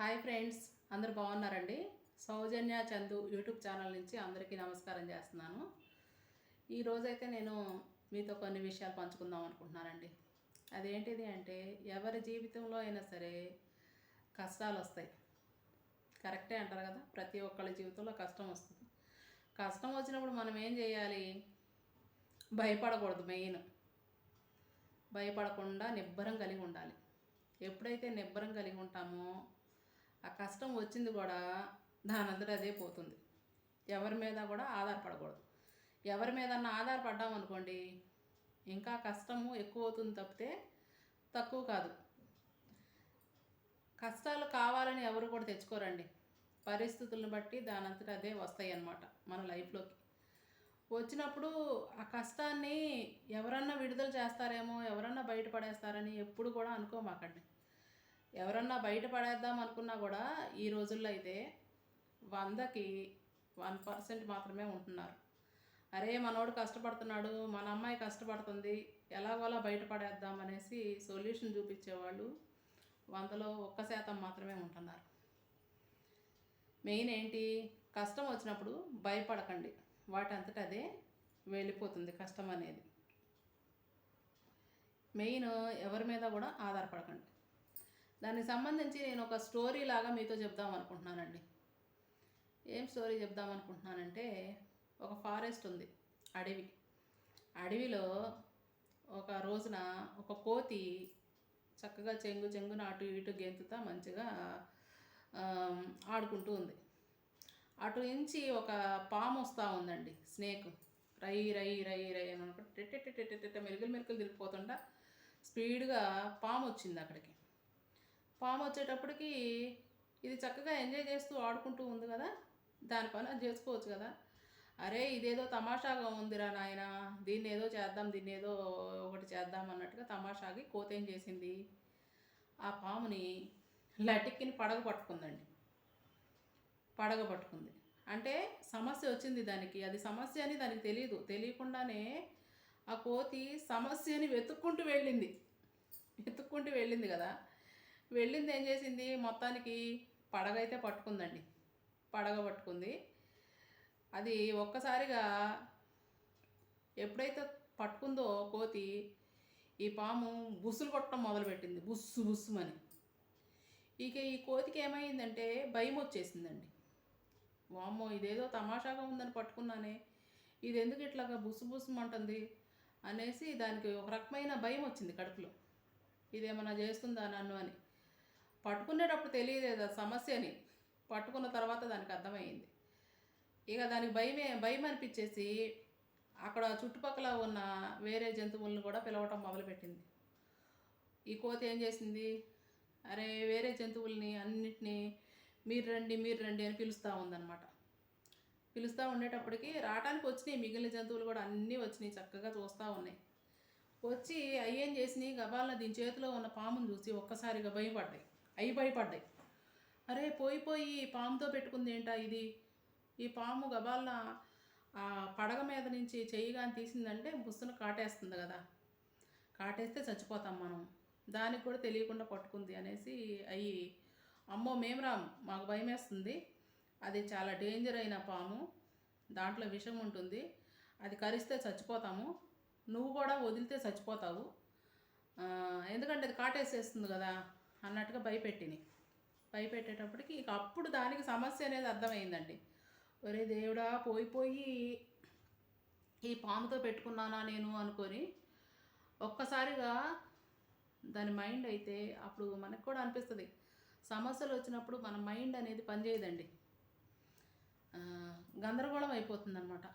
Hi friends అందరు బాగున్నారండి? సౌజన్య Chandu YouTube channel నుంచి అందరికీ నమస్కారం చేస్తున్నాను. ఈరోజైతే నేను మీతో కొన్ని విషయాలు పంచుకుందాం అనుకుంటున్నానండి. అదేంటిది అంటే ఎవరి జీవితంలో అయినా సరే కష్టాలు వస్తాయి. కరెక్టే అంటారు కదా? ప్రతి ఒక్కళ్ళ జీవితంలో కష్టం వస్తుంది. కష్టం వచ్చినప్పుడు మనం ఏం చేయాలి? భయపడకూడదు మెయిన్. భయపడకుండా నిబ్బరం కలిగి ఉండాలి. ఎప్పుడైతే నిబ్బరం కలిగి ఉంటామో ఆ కష్టం వచ్చింది కూడా దాని అంతటా అదే పోతుంది. ఎవరి మీద కూడా ఆధారపడకూడదు. ఎవరి మీద ఆధారపడ్డాం అనుకోండి ఇంకా కష్టము ఎక్కువ అవుతుంది తప్పితే తక్కువ కాదు. కష్టాలు కావాలని ఎవరు కూడా తెచ్చుకోరండి. పరిస్థితులను బట్టి దాని అంతటా అదే వస్తాయి అన్నమాట మన లైఫ్లోకి. వచ్చినప్పుడు ఆ కష్టాన్ని ఎవరన్నా విడుదల చేస్తారేమో ఎవరన్నా బయటపడేస్తారని ఎప్పుడు కూడా అనుకోమాకండి. ఎవరన్నా బయట పడేద్దాం అనుకున్నా కూడా ఈ రోజుల్లో అయితే వందకి వన్ పర్సెంట్ మాత్రమే ఉంటున్నారు. అరే మనోడు కష్టపడుతున్నాడు మన అమ్మాయి కష్టపడుతుంది ఎలాగోలా బయటపడేద్దాం అనేసి సొల్యూషన్ చూపించేవాళ్ళు వందలో ఒక్క శాతం మాత్రమే ఉంటున్నారు. మెయిన్ ఏంటి? కష్టం వచ్చినప్పుడు భయపడకండి. వాటి అంతటా అదే వెళ్ళిపోతుంది కష్టం అనేది. మెయిన్ ఎవరి మీద కూడా ఆధారపడకండి. దానికి సంబంధించి నేను ఒక స్టోరీ లాగా మీతో చెప్దాం అనుకుంటున్నానండి. ఏం స్టోరీ చెప్దాం అనుకుంటున్నానంటే ఒక ఫారెస్ట్ ఉంది అడవి. అడవిలో ఒక రోజున ఒక కోతి చక్కగా చెంగు చెంగున అటు ఇటు గెంతుతా మంచిగా ఆడుకుంటూ ఉంది. అటు నుంచి ఒక పాము వస్తూ ఉందండి స్నేక్ రై రై రై రై అని అనుకుంటే టెట్టెట్టెట్టెట్ట మెరుకులు మెరుకులు తిరిగిపోతుండ స్పీడ్గా పాము వచ్చింది అక్కడికి. పాము వచ్చేటప్పటికి ఇది చక్కగా ఎంజాయ్ చేస్తూ ఆడుకుంటూ ఉంది కదా? దాని పని అది చేసుకోవచ్చు కదా? అరే ఇదేదో తమాషాగా ఉందిరా నాయన. దీన్ని ఏదో చేద్దాం దీన్ని ఏదో ఒకటి చేద్దాం అన్నట్టుగా తమాషాకి కోత ఏం చేసింది? ఆ పాముని లటిక్కిని పడగ పట్టుకుందండి. పడగ పట్టుకుంది. అంటే సమస్య వచ్చింది దానికి. అది సమస్య అని దానికి తెలియదు తెలియకుండానే ఆ కోతి సమస్యని వెతుక్కుంటూ వెళ్ళింది. వెతుక్కుంటూ వెళ్ళింది కదా? వెళ్ళింది ఏం చేసింది? మొత్తానికి పడగ అయితే పట్టుకుందండి. పడగ పట్టుకుంది. అది ఒక్కసారిగా ఎప్పుడైతే పట్టుకుందో కోతి ఈ పాము బుస్సులు కొట్టడం మొదలుపెట్టింది. బుస్సు బుస్సుమని ఇక ఈ కోతికి ఏమైందంటే భయం వచ్చేసిందండి. వామ్మో ఇదేదో తమాషాగా ఉందని పట్టుకున్నానే. ఇది ఎందుకు ఇట్లాగా బుస్సు బుస్సుమంటుంది అనేసి దానికి ఒక రకమైన భయం వచ్చింది కడుపులో. ఇదేమన్నా చేస్తుందా నన్ను అని. పట్టుకునేటప్పుడు తెలియలేదు ఆ సమస్యని పట్టుకున్న తర్వాత దానికి అర్థమైంది ఇక దానికి భయమే భయం అనిపించేసి అక్కడ చుట్టుపక్కల ఉన్న వేరే జంతువులను కూడా పిలవటం మొదలుపెట్టింది. ఈ కోతి ఏం చేసింది? అరే వేరే జంతువుల్ని అన్నిటినీ మీరు రండి మీరు రండి అని పిలుస్తూ ఉందన్నమాట. పిలుస్తూ ఉండేటప్పటికి రావటానికి వచ్చినాయి మిగిలిన జంతువులు కూడా అన్నీ వచ్చినాయి చక్కగా చూస్తూ ఉన్నాయి. వచ్చి అయ్యేం చేసినాయి? గబాలన దీని చేతిలో ఉన్న పామును చూసి ఒక్కసారిగా భయపడ్డాయి. అవి భయపడ్డాయి. అరే పోయి పోయి పాముతో పెట్టుకుంది ఏంటా ఇది? ఈ పాము గబాల్న ఆ పడగ మీద నుంచి చెయ్యిగాని తీసిందంటే బుస్సును కాటేస్తుంది కదా. కాటేస్తే చచ్చిపోతాం మనం. దానికి కూడా తెలియకుండా పట్టుకుంది అనేసి అయ్యి అమ్మో మేము రాము మాకు భయమేస్తుంది. అది చాలా డేంజర్ అయిన పాము. దాంట్లో విషం ఉంటుంది. అది కరిస్తే చచ్చిపోతాము. నువ్వు కూడా వదిలితే చచ్చిపోతావు. ఎందుకంటే అది కాటేసేస్తుంది కదా. అన్నట్టుగా భయపెట్టినాయి భయపెట్టేటప్పటికి ఇక అప్పుడు దానికి సమస్య అనేది అర్థమైందండి. ఒరే దేవుడా పోయిపోయి ఈ పాముతో పెట్టుకున్నానా నేను అనుకొని ఒక్కసారిగా దాని మైండ్ అయితే అప్పుడు మనకు కూడా అనిపిస్తుంది. సమస్యలు వచ్చినప్పుడు మన మైండ్ అనేది పనిచేయదండి గందరగోళం అయిపోతుంది అనమాట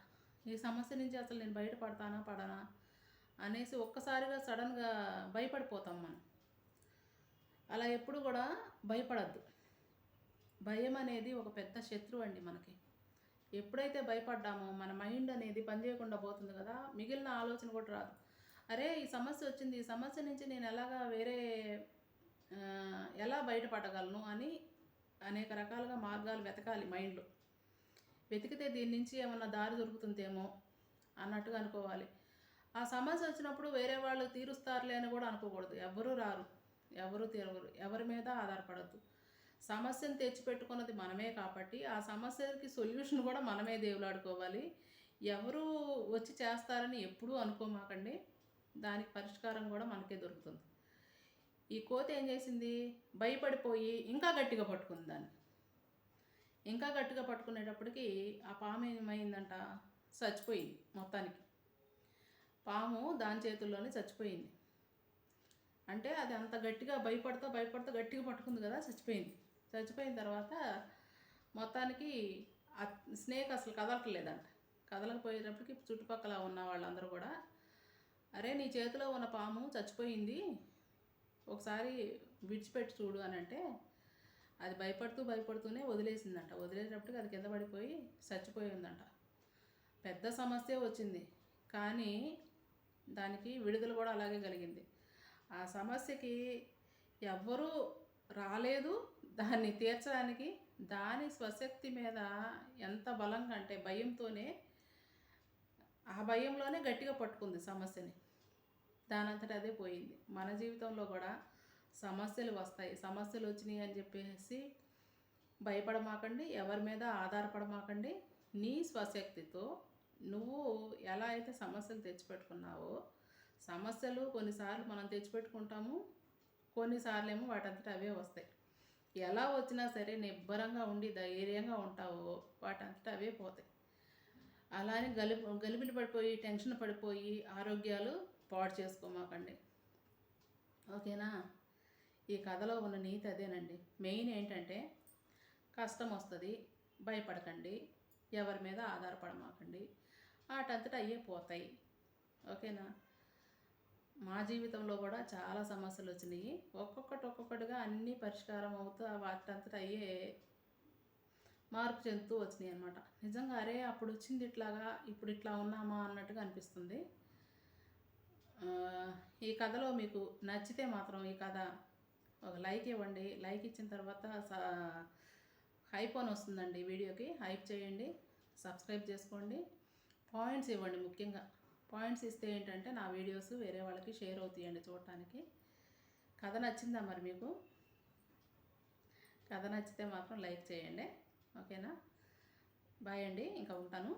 ఈ సమస్య నుంచి అసలు నేను బయటపడతానా పడనా అనేసి ఒక్కసారిగా సడన్గా భయపడిపోతాం మనం. అలా ఎప్పుడు కూడా భయపడద్దు. భయం అనేది ఒక పెద్ద శత్రువు అండి మనకి. ఎప్పుడైతే భయపడ్డామో మన మైండ్ అనేది పనిచేయకుండా పోతుంది కదా మిగిలిన ఆలోచన కూడా రాదు. అరే ఈ సమస్య వచ్చింది ఈ సమస్య నుంచి నేను ఎలాగా వేరే ఎలా బయటపడగలను అని అనేక రకాలుగా మార్గాలు వెతకాలి మైండ్లో. వెతికితే దీని నుంచి ఏమన్నా దారి దొరుకుతుందేమో అన్నట్టుగా అనుకోవాలి. ఆ సమస్య వచ్చినప్పుడు వేరే వాళ్ళు తీరుస్తారులే అని కూడా అనుకోకూడదు. ఎవ్వరూ రారు. ఎవరు తిరగరు ఎవరి మీద ఆధారపడద్దు. సమస్యను తెచ్చిపెట్టుకున్నది మనమే కాబట్టి ఆ సమస్యకి సొల్యూషన్ కూడా మనమే దేవులాడుకోవాలి. ఎవరు వచ్చి చేస్తారని ఎప్పుడూ అనుకోమాకండి. దానికి పరిష్కారం కూడా మనకే దొరుకుతుంది. ఈ కోత ఏం చేసింది? భయపడిపోయి ఇంకా గట్టిగా పట్టుకుంది దాన్ని. ఇంకా గట్టిగా పట్టుకునేటప్పటికి ఆ పాము ఏమైందంట? చచ్చిపోయింది మొత్తానికి. పాము దాని చేతుల్లోనే చచ్చిపోయింది. అంటే అది అంత గట్టిగా భయపడతా భయపడతా గట్టిగా పట్టుకుంది కదా చచ్చిపోయింది. చచ్చిపోయిన తర్వాత మొత్తానికి ఆ స్నేక్ అసలు కదలట్లేదంట. కదలకపోయేటప్పటికి చుట్టుపక్కల ఉన్న వాళ్ళందరూ కూడా అరే నీ చేతిలో ఉన్న పాము చచ్చిపోయింది. ఒకసారి విడిచిపెట్టి చూడు అని అంటే అది భయపడుతూ భయపడుతూనే వదిలేసిందంట. వదిలేటప్పటికి అది కింద పడిపోయి చచ్చిపోయిందంట పెద్ద సమస్య వచ్చింది. కానీ దానికి విడుదల కూడా అలాగే కలిగింది. ఆ సమస్యకి ఎవ్వరూ రాలేదు. దాన్ని తీర్చడానికి దాని స్వశక్తి మీద ఎంత బలంగా అంటే భయంతోనే ఆ భయంలోనే గట్టిగా పట్టుకుంది సమస్యని. దానంతట అదే పోయింది. మన జీవితంలో కూడా సమస్యలు వస్తాయి. సమస్యలు వచ్చినాయి అని చెప్పేసి భయపడమాకండి ఎవరి మీద ఆధారపడమాకండి. నీ స్వశక్తితో నువ్వు ఎలా అయితే సమస్యలు తెచ్చిపెట్టుకున్నావో సమస్యలు కొన్నిసార్లు మనం తెచ్చిపెట్టుకుంటాము కొన్నిసార్లు ఏమో వాటంతట అవే వస్తాయి. ఎలా వచ్చినా సరే నిబ్బరంగా ఉండి ధైర్యంగా ఉంటావో వాటంతట అవే పోతాయి. అలానే గలి గలిబిలి పడిపోయి టెన్షన్ పడిపోయి ఆరోగ్యాలు పాడు చేసుకోమాకండి. ఓకేనా? ఈ కథలో ఉన్న నీతి అదేనండి. మెయిన్ ఏంటంటే కష్టం వస్తుంది భయపడకండి ఎవరి మీద ఆధారపడమాకండి. వాటంతట అయ్యే పోతాయి. ఓకేనా? మా జీవితంలో కూడా చాలా సమస్యలు వచ్చినాయి. ఒక్కొక్కటి ఒక్కొక్కటిగా అన్నీ పరిష్కారం అవుతూ వాటంతట అయ్యే మార్పు చెందుతూ వచ్చినాయి అనమాట నిజంగా అరే అప్పుడు వచ్చింది ఇట్లాగా ఇప్పుడు ఇట్లా ఉన్నామా అన్నట్టుగా అనిపిస్తుంది. ఈ కథలో మీకు నచ్చితే మాత్రం ఈ కథ ఒక లైక్ ఇవ్వండి. లైక్ ఇచ్చిన తర్వాత స- హైప్ అని వస్తుందండి వీడియోకి. హైప్ చేయండి. సబ్స్క్రైబ్ చేసుకోండి. పాయింట్స్ ఇవ్వండి ముఖ్యంగా. పాయింట్స్ ఇస్తే ఏంటంటే నా వీడియోస్ వేరే వాళ్ళకి షేర్ అవుతాయండి చూడటానికి. కథ నచ్చిందా మరి మీకు? కథ నచ్చితే మాత్రం లైక్ చేయండి. ఓకేనా బాయ్ అండి. ఇంకా ఉంటాను.